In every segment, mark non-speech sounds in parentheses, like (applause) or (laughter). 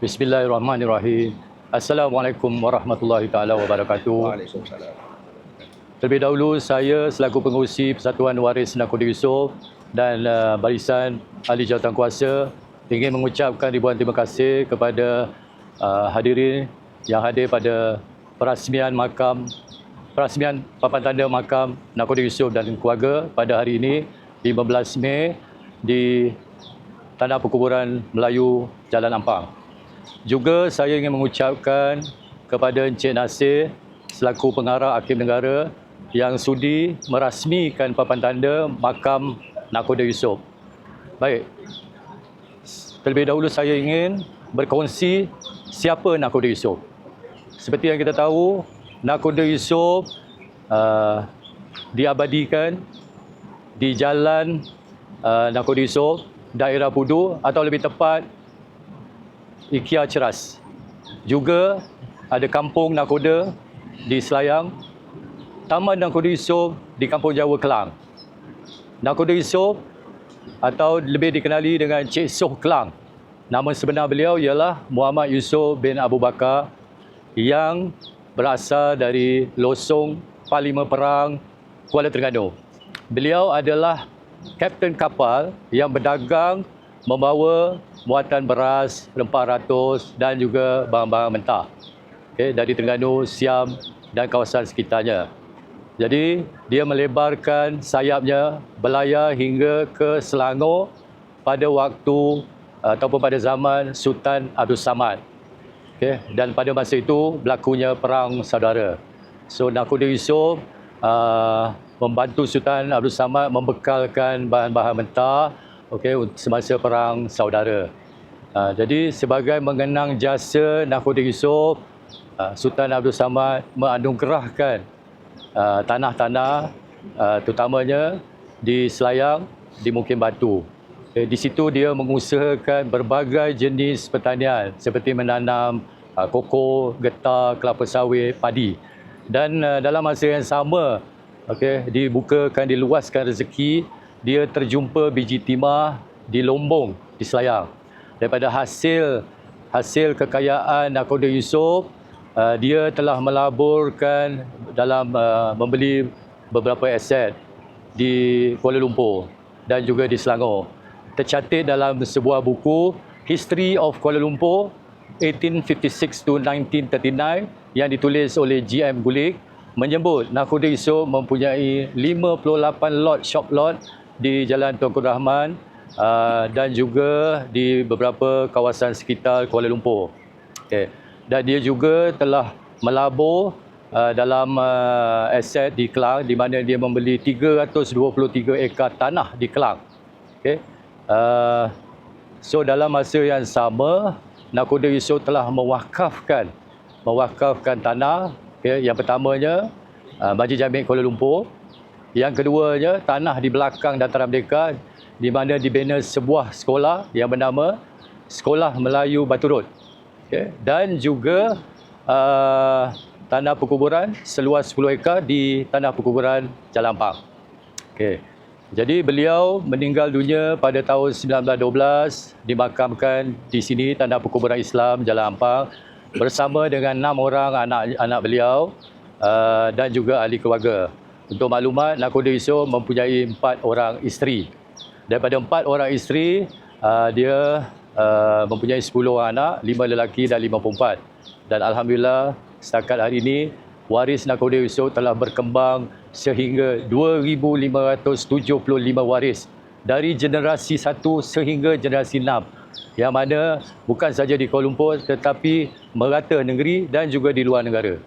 Bismillahirrahmanirrahim. Assalamualaikum warahmatullahi taala wabarakatuh. Waalaikumsalam. Terlebih dahulu saya selaku pengurusi Persatuan Waris Nakoda Yusof dan uh, barisan ahli jawatankuasa ingin mengucapkan ribuan terima kasih kepada uh, hadirin yang hadir pada perasmian makam perasmian papan tanda makam Nakoda Yusof dan keluarga pada hari ini 15 Mei di Tanah Perkuburan Melayu Jalan Ampang. Juga saya ingin mengucapkan kepada Encik Nasir selaku pengarah Hakim Negara yang sudi merasmikan papan tanda makam Nakoda Yusof. Baik. Terlebih dahulu saya ingin berkongsi siapa Nakoda Yusof. Seperti yang kita tahu, Nakoda Yusof uh, diabadikan di jalan uh, Nakoda Yusof, daerah Pudu atau lebih tepat Ikia Ceras. Juga ada kampung Nakoda di Selayang, Taman Nakoda Yusof di Kampung Jawa Kelang. Nakoda Yusof atau lebih dikenali dengan Cik Soh Kelang. Nama sebenar beliau ialah Muhammad Yusof bin Abu Bakar yang berasal dari Losong Parlimen Perang Kuala Terengganu. Beliau adalah kapten kapal yang berdagang membawa muatan beras, rempah ratus dan juga barang-barang mentah okay, dari Terengganu, Siam dan kawasan sekitarnya. Jadi dia melebarkan sayapnya berlayar hingga ke Selangor pada waktu ataupun pada zaman Sultan Abdul Samad. Okay. Dan pada masa itu berlakunya perang saudara. So Nakoda Yusof uh, membantu Sultan Abdul Samad membekalkan bahan-bahan mentah okay, semasa perang saudara. Uh, jadi sebagai mengenang jasa Nakoda Yusof, uh, Sultan Abdul Samad menganugerahkan uh, tanah-tanah uh, terutamanya di Selayang, di Mukim Batu. Okay, di situ dia mengusahakan berbagai jenis pertanian seperti menanam uh, koko, getah, kelapa sawit, padi. Dan uh, dalam masa yang sama, okay, dibukakan, diluaskan rezeki, dia terjumpa biji timah di Lombong, di Selayang. Daripada hasil hasil kekayaan Nakoda Yusof, uh, dia telah melaburkan dalam uh, membeli beberapa aset di Kuala Lumpur dan juga di Selangor. Tercatat dalam sebuah buku History of Kuala Lumpur 1856 to 1939 yang ditulis oleh GM Gulik menyebut Nakoda Yusof mempunyai 58 lot shop lot di Jalan Tunku Rahman uh, dan juga di beberapa kawasan sekitar Kuala Lumpur. Okay. Dan dia juga telah melabur uh, dalam uh, aset di Kelang di mana dia membeli 323 ekar tanah di Kelang. Okay. Uh, so dalam masa yang sama Nakoda Yusof telah mewakafkan mewakafkan tanah okay, yang pertamanya uh, Majlis Jamik Kuala Lumpur yang keduanya tanah di belakang Dataran Merdeka di mana dibina sebuah sekolah yang bernama Sekolah Melayu Batu Rod okay. dan juga uh, tanah perkuburan seluas 10 ekar di tanah perkuburan Jalan Pang. Okay. Jadi beliau meninggal dunia pada tahun 1912 dimakamkan di sini Tanda Perkuburan Islam Jalan Ampang bersama dengan enam orang anak anak beliau uh, dan juga ahli keluarga. Untuk maklumat, Nakoda Yusof mempunyai empat orang isteri. Daripada empat orang isteri, uh, dia uh, mempunyai sepuluh orang anak, lima lelaki dan lima perempuan. Dan Alhamdulillah, setakat hari ini, waris Nakoda Yusof telah berkembang sehingga 2,575 waris dari generasi 1 sehingga generasi 6 yang mana bukan saja di Kuala Lumpur tetapi merata negeri dan juga di luar negara.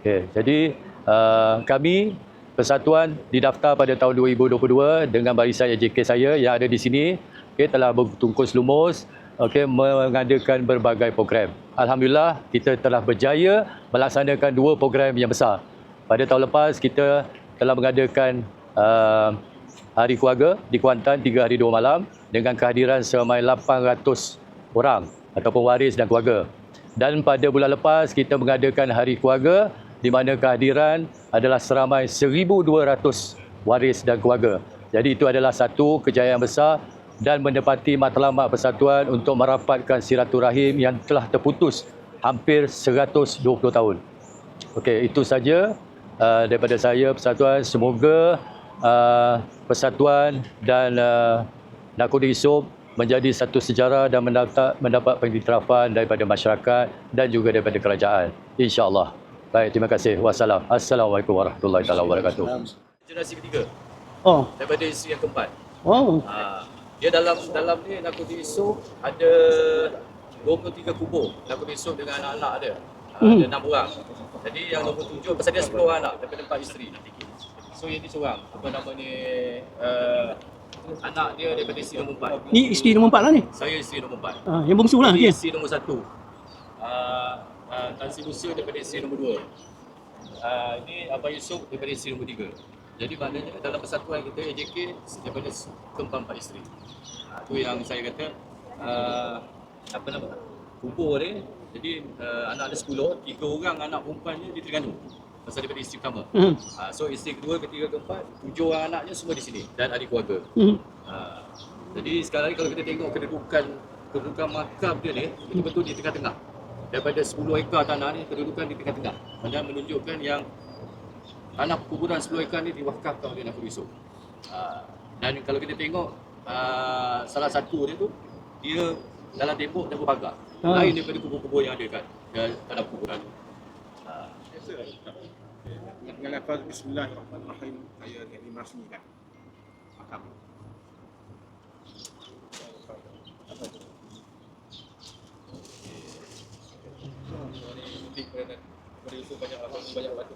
Okay, jadi uh, kami persatuan didaftar pada tahun 2022 dengan barisan AJK saya yang ada di sini okay, telah bertungkus lumus okay, mengadakan berbagai program. Alhamdulillah kita telah berjaya melaksanakan dua program yang besar. Pada tahun lepas kita telah mengadakan uh, hari keluarga di Kuantan 3 hari 2 malam dengan kehadiran seramai 800 orang ataupun waris dan keluarga. Dan pada bulan lepas kita mengadakan hari keluarga di mana kehadiran adalah seramai 1200 waris dan keluarga. Jadi itu adalah satu kejayaan besar dan menepati matlamat persatuan untuk merapatkan silaturahim yang telah terputus hampir 120 tahun. Okey, itu saja uh, daripada saya persatuan. Semoga uh, persatuan dan uh, Nakudi Yusof menjadi satu sejarah dan mendapat, mendapat pengiktirafan daripada masyarakat dan juga daripada kerajaan. InsyaAllah. Baik, terima kasih. Wassalam. Assalamualaikum warahmatullahi taala wabarakatuh. generasi ketiga Oh, daripada isteri yang keempat. oh. Ha, dia dalam dalam ni Nakudi Yusof ada 23 kubur Nakudi Yusof dengan anak-anak dia. Ha, Hmm. Ada 6 orang. Jadi yang nombor 7 pasal dia 10 orang anak daripada 4 isteri. So yang ni seorang apa nama ni uh, anak dia daripada isteri nombor 4. Ni isteri nombor empat lah ni. Saya isteri nombor 4. Ah, yang bongsu lah. Isteri nombor 1. Uh, uh, Tan Sri Musa daripada isteri nombor 2. Uh, ini Abang Yusof daripada isteri nombor 3. Jadi maknanya dalam persatuan kita AJK daripada keempat-empat isteri. Uh, tu yang saya kata uh, apa nama kubur dia. Jadi uh, anak ada 10, tiga orang anak perempuannya di Terengganu. Pasal daripada isteri pertama. Hmm. Uh, so isteri kedua, ketiga, keempat, tujuh orang anaknya semua di sini dan adik keluarga. Hmm. Ha, jadi sekarang ni kalau kita tengok kedudukan kedudukan makam dia ni betul-betul di tengah-tengah. Daripada 10 ekar tanah ni kedudukan di tengah-tengah. Maksudnya menunjukkan yang tanah kuburan 10 ekar ni diwakafkan oleh Nakul Yusof. Ha, dan kalau kita tengok uh, salah satu dia tu dia dalam tembok dan berpagar. Ha. Lain daripada kubur-kubur yang ada kat uh, tanah kuburan tu. Ha, dengan lafaz Bismillahirrahmanirrahim saya jadi merasmikan makam Nakul Yusof banyak banyak batu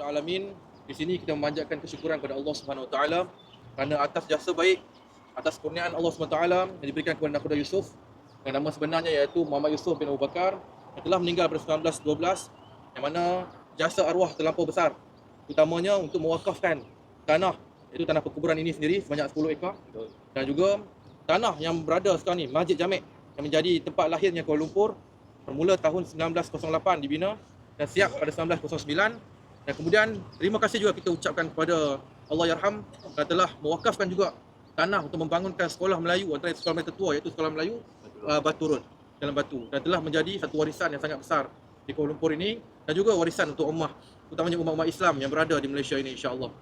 alamin di sini kita memanjatkan kesyukuran kepada Allah Subhanahu Taala kerana atas jasa baik atas kurniaan Allah Subhanahu Wa Taala yang diberikan kepada Nakuda Yusuf yang nama sebenarnya iaitu Muhammad Yusuf bin Abu Bakar yang telah meninggal pada 1912 yang mana jasa arwah terlampau besar. Utamanya untuk mewakafkan tanah iaitu tanah perkuburan ini sendiri sebanyak 10 ekar. Dan juga tanah yang berada sekarang ni Masjid Jamek yang menjadi tempat lahirnya Kuala Lumpur bermula tahun 1908 dibina dan siap pada 1909 dan kemudian terima kasih juga kita ucapkan kepada Allah Yarham kerana telah mewakafkan juga tanah untuk membangunkan sekolah Melayu antara sekolah Melayu tertua iaitu sekolah Melayu uh, Batu Road dalam Batu. Dan telah menjadi satu warisan yang sangat besar di Kuala Lumpur ini dan juga warisan untuk ummah utamanya umat-umat Islam yang berada di Malaysia ini insya-Allah.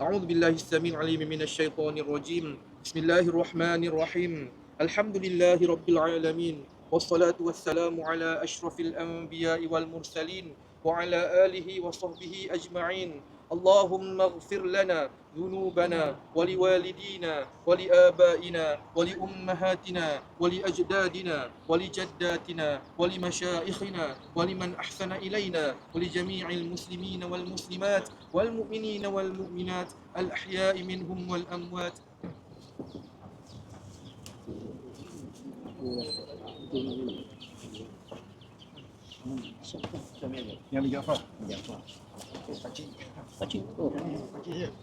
أعوذ بالله السميع العليم من الشيطان الرجيم بسم الله الرحمن الرحيم الحمد لله رب العالمين والصلاة والسلام على أشرف الأنبياء والمرسلين وعلى آله وصحبه أجمعين اللهم اغفر لنا ذنوبنا ولوالدينا ولآبائنا ولأمهاتنا ولأجدادنا ولجداتنا ولمشائخنا ولمن أحسن إلينا ولجميع المسلمين والمسلمات والمؤمنين والمؤمنات الأحياء منهم والأموات. Pakcik. Oh.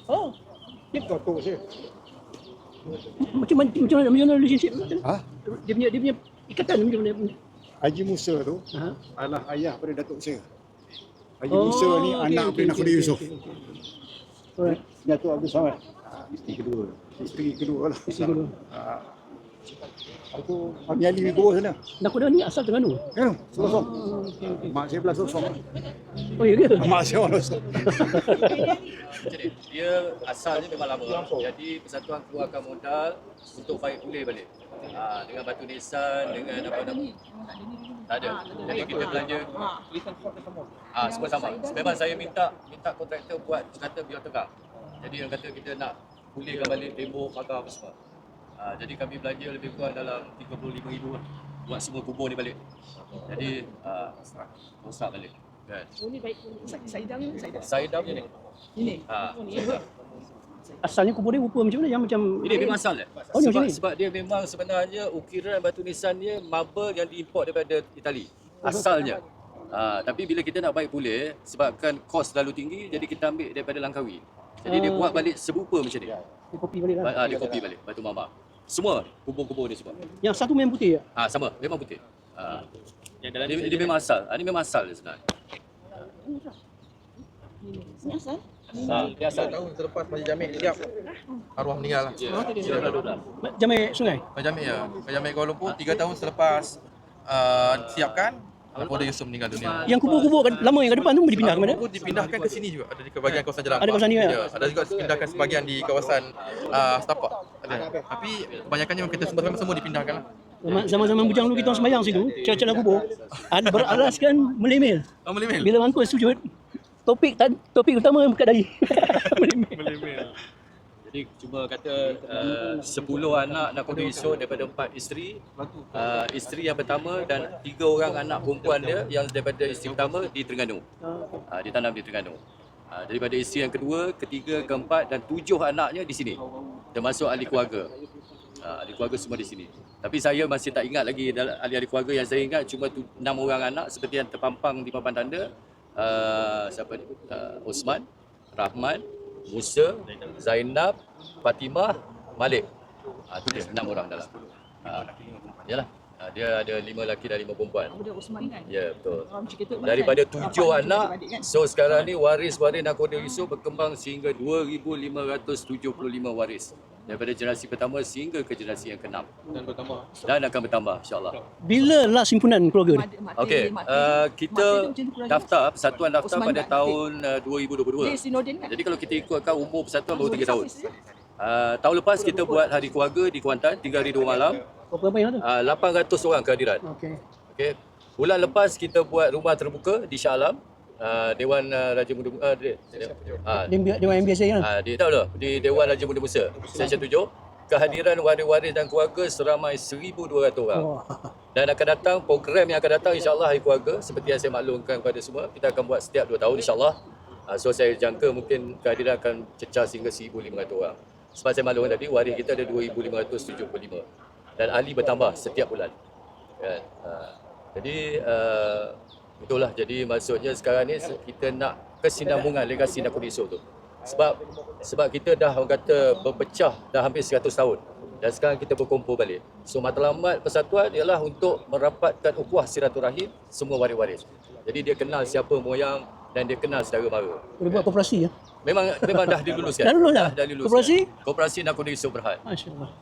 Oh. Dia macam macam mana macam mana, macam mana relationship macam Ha? dia punya dia punya ikatan macam mana Haji Musa tu ha adalah ayah pada Datuk Sir. Haji Oh, Musa ni okey, anak daripada Nakuda okey, Yusof. okey, okey. Alright. Datuk Abdul Samad. Ah, Isteri kedua. Isteri kedua lah. Isteri kedua. Aku Ami Ali Wibowo sana. Nakuda ni asal Terengganu. Kan? Sosok. Oh, okey okey. Mak saya belah sosok. Oh ya ke? (laughs) Mak saya orang ni, dia asalnya memang lama. Jadi persatuan keluarkan modal untuk baik pulih balik. Ha, dengan batu nisan, dengan apa nama. Tak ada. Jadi kita belanja ha, semua sama. Memang saya minta minta kontraktor buat kata biar tegak. Jadi yang kata kita nak pulihkan balik tembok, pagar apa semua. Ha, jadi kami belanja lebih kurang dalam 35,000 lah buat semua kubur ni balik. Jadi ha, rosak balik. Kan. Oh ni baik. Saidang ni Saidang. Saya dah ni. Ini. Ha, Asalnya kubur dia rupa macam mana? Yang macam Ini memang asal dia. Oh, ni sebab, macam ni? sebab dia memang sebenarnya ukiran batu nisan dia marble yang diimport daripada Itali. Asalnya. Ha, tapi bila kita nak baik pulih, sebabkan kos terlalu tinggi, jadi kita ambil daripada Langkawi. Jadi dia Ah. buat balik serupa macam ni. dia kopi balik lah. Ha, dia kopi balik, batu mama. Semua kubur-kubur dia semua. Yang satu memang putih ya? Ha, sama, memang putih. Ha. Dia, dia memang asal. Ha, ini memang asal dia sebenarnya. Ini asal? Tiga tahun selepas Masjid Jamik siap. Arwah meninggal lah. Jamai sungai. Masjid Jamik ya. Masjid Jamik Kuala Lumpur tiga tahun selepas uh, siapkan Kapolda Yusuf meninggal dunia. Yang kubur-kubur kat- lama yang kat depan tu dipindah ke mana? Kumpul dipindahkan ke sini juga. Ada di bahagian kawasan Jalan Ada kawasan ni, ya? Ya, ada juga dipindahkan sebahagian di kawasan uh, Setapak. Ada. Tapi kebanyakannya memang kita semua semua dipindahkan lah. Zaman- Zaman-zaman bujang dulu kita orang sembahyang situ, celah-celah kubur. Ada beralaskan melemil. Oh, melimil. Bila mampus sujud, topik tan- topik utama buka dahi. (laughs) melemil. Jadi cuma kata uh, 10 anak nakoda Yusof daripada empat isteri. Uh, isteri yang pertama dan tiga orang anak perempuan dia yang daripada isteri pertama di Terengganu. Uh, ditanam di Terengganu. Uh, daripada isteri yang kedua, ketiga, keempat dan tujuh anaknya di sini. Termasuk ahli keluarga. Uh, ahli keluarga semua di sini. Tapi saya masih tak ingat lagi ahli-ahli keluarga yang saya ingat cuma tu, enam orang anak seperti yang terpampang di papan tanda. Uh, siapa ni? Uh, Osman, Rahman, Musa, Zainab, Fatimah, Malik. Ah tu dia enam orang dalam. Ah yalah. Ah, dia ada lima lelaki dan lima perempuan. Budak Osman kan? Ya betul. Orang cerita tu Daripada kan? tujuh anak, kan? so sekarang ni waris-waris Nakoda Yusof berkembang sehingga 2,575 waris. Daripada generasi pertama sehingga ke generasi yang keenam. Dan bertambah. Dan akan bertambah insyaAllah. Bila last simpunan keluarga ni? Okey, uh, kita daftar, persatuan daftar Osman pada tahun uh, Dia 2022. Sinodin kan? Jadi kalau kita ikutkan umur persatuan baru 3 tahun. Uh, tahun lepas kita buat hari keluarga di Kuantan 3 hari 2 malam. Berapa yang tu? Uh, 800 orang kehadiran. Okey. Okey. Bulan lepas kita buat rumah terbuka di Shah Alam. Uh, Dewan uh, Raja Muda uh, dia, dia, uh, Dia dia yang biasa kan? uh, di tahu tak di Dewan Raja Muda Musa Seksyen 7 kehadiran waris-waris dan keluarga seramai 1200 orang. Oh. Dan akan datang program yang akan datang insyaAllah hari keluarga seperti yang saya maklumkan kepada semua kita akan buat setiap 2 tahun insyaAllah. Uh, so saya jangka mungkin kehadiran akan cecah sehingga 1,500 orang. Sebab saya maklumkan tadi waris kita ada 2,575 dan ahli bertambah setiap bulan. Kan? Uh, jadi uh, itulah jadi maksudnya sekarang ni kita nak kesinambungan legasi Nakoda Yusof tu. Sebab sebab kita dah orang kata berpecah dah hampir 100 tahun dan sekarang kita berkumpul balik. So matlamat persatuan ialah untuk merapatkan ukhuwah silaturahim semua waris-waris. Jadi dia kenal siapa moyang dan dia kenal saudara mara. Boleh buat koperasi ya? Memang memang dah diluluskan. (laughs) Dah lulus dah? Dah diluluskan. Koperasi? Koperasi Nakoda Yusof Berhad. Masya-Allah. (laughs)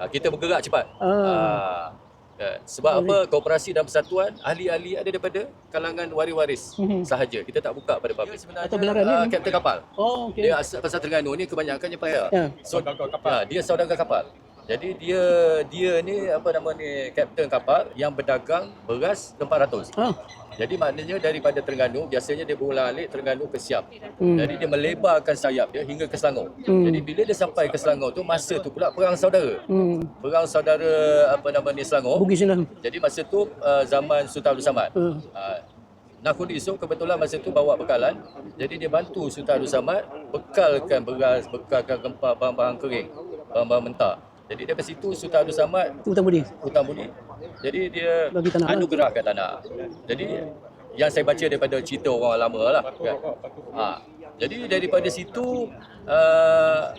Ah, kita bergerak cepat. Ah. Ya, sebab apa koperasi dan persatuan ahli-ahli ada daripada kalangan waris-waris Mhm. sahaja. Kita tak buka pada publik. Sebenarnya Atau belaran ni? ah, kapten kapal. Oh, okey. Dia asal pasal Terengganu ni kebanyakannya payah. Ya. So ya, dia saudagar kapal. Jadi dia dia ni apa nama ni kapten kapal yang berdagang beras rempah ratus. Ah. Jadi maknanya daripada Terengganu biasanya dia berulang-alik Terengganu ke Siap. Hmm. Jadi dia melebarkan sayap dia hingga ke Selangor. Hmm. Jadi bila dia sampai ke Selangor tu masa tu pula perang saudara. Hmm. Perang saudara apa nama ni Selangor. Bugis lah. Jadi masa tu uh, zaman Sultan Abdul Samad. Hmm. Uh, Nakoda Yusof kebetulan masa tu bawa bekalan. Jadi dia bantu Sultan Abdul Samad bekalkan beras, bekalkan rempah, bahan-bahan kering, bahan-bahan mentah. Jadi daripada situ Sultan Abdul Samad hutang budi. hutang budi. Jadi dia Bagi tanah lah. anugerahkan tanah. Jadi yang saya baca daripada cerita orang lama lah. Kan? Ha. Jadi daripada situ uh,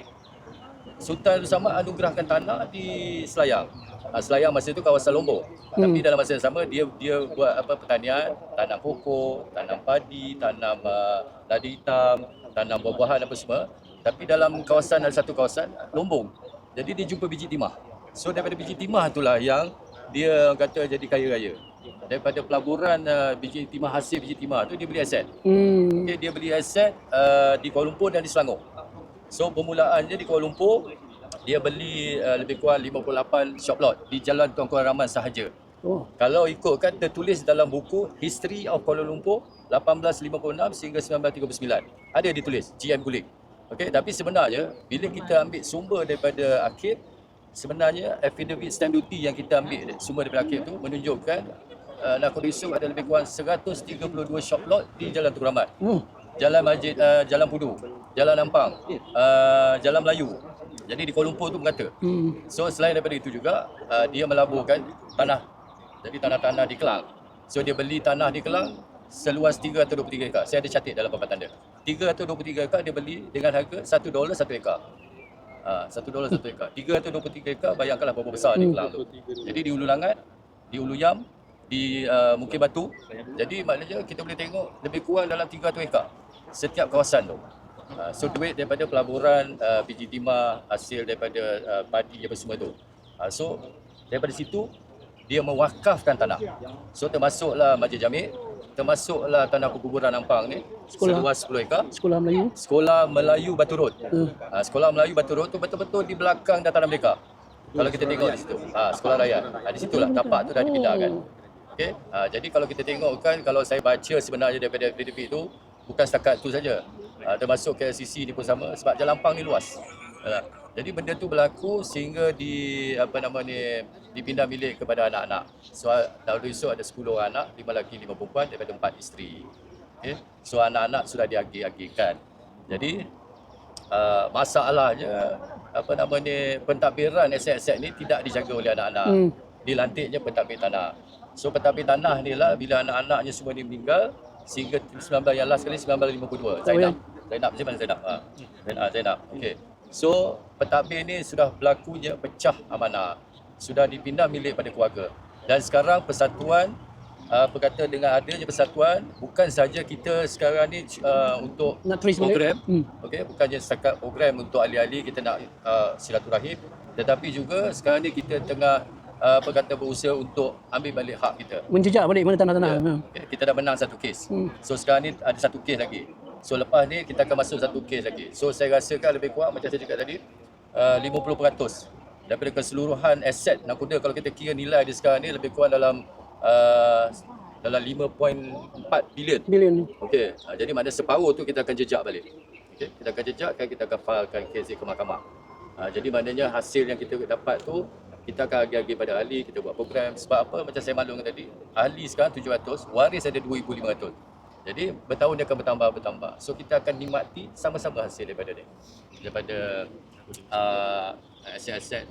Sultan Abdul Samad anugerahkan tanah di Selayang. Ha, Selayang masa itu kawasan Lombok. Hmm. Tapi dalam masa yang sama dia dia buat apa pertanian, tanam pokok, tanam padi, tanam uh, ladi hitam, tanam buah-buahan apa semua. Tapi dalam kawasan ada satu kawasan Lombong. Jadi dia jumpa biji timah. So daripada biji timah itulah yang dia kata jadi kaya raya. Daripada pelaburan uh, biji timah hasil biji timah tu dia beli aset. Hmm. Okay, dia beli aset uh, di Kuala Lumpur dan di Selangor. So permulaannya di Kuala Lumpur dia beli uh, lebih kurang 58 shop lot di Jalan Tuanku Rahman sahaja. Oh. Kalau ikutkan tertulis dalam buku History of Kuala Lumpur 1856 sehingga 1939. Ada ditulis GM Gulik. Okey, tapi sebenarnya bila kita ambil sumber daripada Akib sebenarnya affidavit stamp duty yang kita ambil sumber daripada Akib tu menunjukkan uh, Nakoda Yusof ada lebih kurang 132 shop lot di Jalan Tunku Rahmat. Hmm. Jalan Masjid uh, Jalan Pudu, Jalan Ampang, uh, Jalan Melayu. Jadi di Kuala Lumpur tu berkata. Hmm. So selain daripada itu juga uh, dia melaburkan tanah. Jadi tanah-tanah di Kelang. So dia beli tanah di Kelang seluas 323 ekar. Saya ada catat dalam papan tanda. 323 ekar dia beli dengan harga 1 dolar 1 ekar. Ah, 1 dolar 1 ekar. 323 ekar bayangkanlah berapa besar di Kelang tu. Jadi di Ulu Langat, di Ulu Yam, di uh, Mungkin Batu. Jadi maknanya kita boleh tengok lebih kurang dalam 300 ekar. setiap kawasan tu. Uh, so duit daripada pelaburan uh, biji timah hasil daripada uh, padi apa semua tu. Uh, so daripada situ dia mewakafkan tanah. So termasuklah Masjid Jamil, termasuklah tanah perkuburan Ampang ni Sekolah. seluas 10 ekar. Sekolah Melayu. Sekolah Melayu Batu Road. Hmm. Ha, sekolah Melayu Batu Road tu betul-betul di belakang dataran mereka. Kalau kita tengok di situ. Ha, sekolah raya. Ha, di situlah tapak tu dah dipindahkan. Okey. Ha, jadi kalau kita tengok kan kalau saya baca sebenarnya daripada FDP tu bukan setakat tu saja. Ha, termasuk KLCC ni pun sama sebab Jalan Pang ni luas. Ha, jadi benda tu berlaku sehingga di apa nama ni dipindah milik kepada anak-anak. So Daud Yusof ada 10 orang anak, 5 lelaki, 5 perempuan daripada 4 isteri. Okey. So anak-anak sudah diagih-agihkan. Jadi uh, masalahnya apa nama ni pentadbiran aset-aset ni tidak dijaga oleh anak-anak. Hmm. Dilantiknya pentadbir tanah. So pentadbir tanah ni lah bila anak-anaknya semua ni meninggal sehingga 19 yang last kali 1952. Zainab. Zainab macam mana Zainab? Ha. Zainab, Zainab. Okey. So pentadbir ni sudah berlakunya pecah amanah. Sudah dipindah milik pada keluarga. Dan sekarang persatuan uh, berkata dengan adanya persatuan bukan saja kita sekarang ni uh, untuk Nak program Hmm. okey bukannya setakat program untuk ahli-ahli kita nak uh, silaturahim tetapi juga sekarang ni kita tengah uh, apa kata berusaha untuk ambil balik hak kita Menjejak balik mana tanah-tanah. Ya. Okay, kita dah menang satu kes. Hmm. So sekarang ni ada satu kes lagi. So lepas ni kita akan masuk satu kes lagi. So saya rasakan lebih kurang macam saya cakap tadi uh, 50% daripada keseluruhan aset nakoda kalau kita kira nilai dia sekarang ni lebih kurang dalam uh, dalam 5.4 bilion. Bilion. Okey, uh, jadi maknanya separuh tu kita akan jejak balik. Okey, kita akan jejak kan kita akan filekan kes ke mahkamah. Uh, jadi maknanya hasil yang kita dapat tu kita akan agih-agih pada ahli, kita buat program. Sebab apa? Macam saya maklumkan tadi, ahli sekarang 700, waris ada 2,500. Jadi bertahun dia akan bertambah bertambah. So kita akan nikmati sama-sama hasil daripada dia. Daripada uh, aset-aset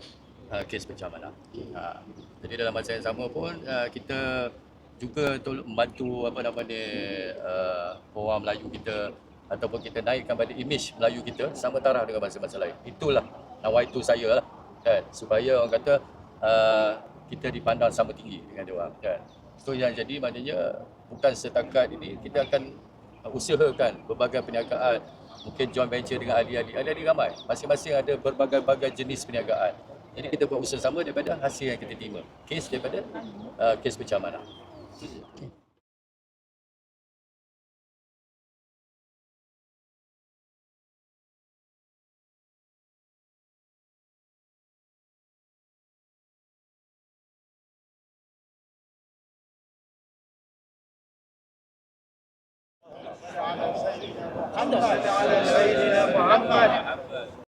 uh, kes pecah mana. Uh, jadi dalam masa yang sama pun uh, kita juga tolong membantu apa nama ni uh, orang Melayu kita ataupun kita naikkan pada image Melayu kita sama taraf dengan bangsa-bangsa lain. Itulah nawaitu saya lah kan supaya orang kata uh, kita dipandang sama tinggi dengan dia orang kan. So yang jadi maknanya bukan setakat ini kita akan usahakan berbagai perniagaan. Mungkin joint venture dengan ahli-ahli. Ahli-ahli ramai. Masing-masing ada berbagai-bagai jenis perniagaan. Jadi kita buat usaha sama daripada hasil yang kita terima. Kes daripada uh, kes pecah mana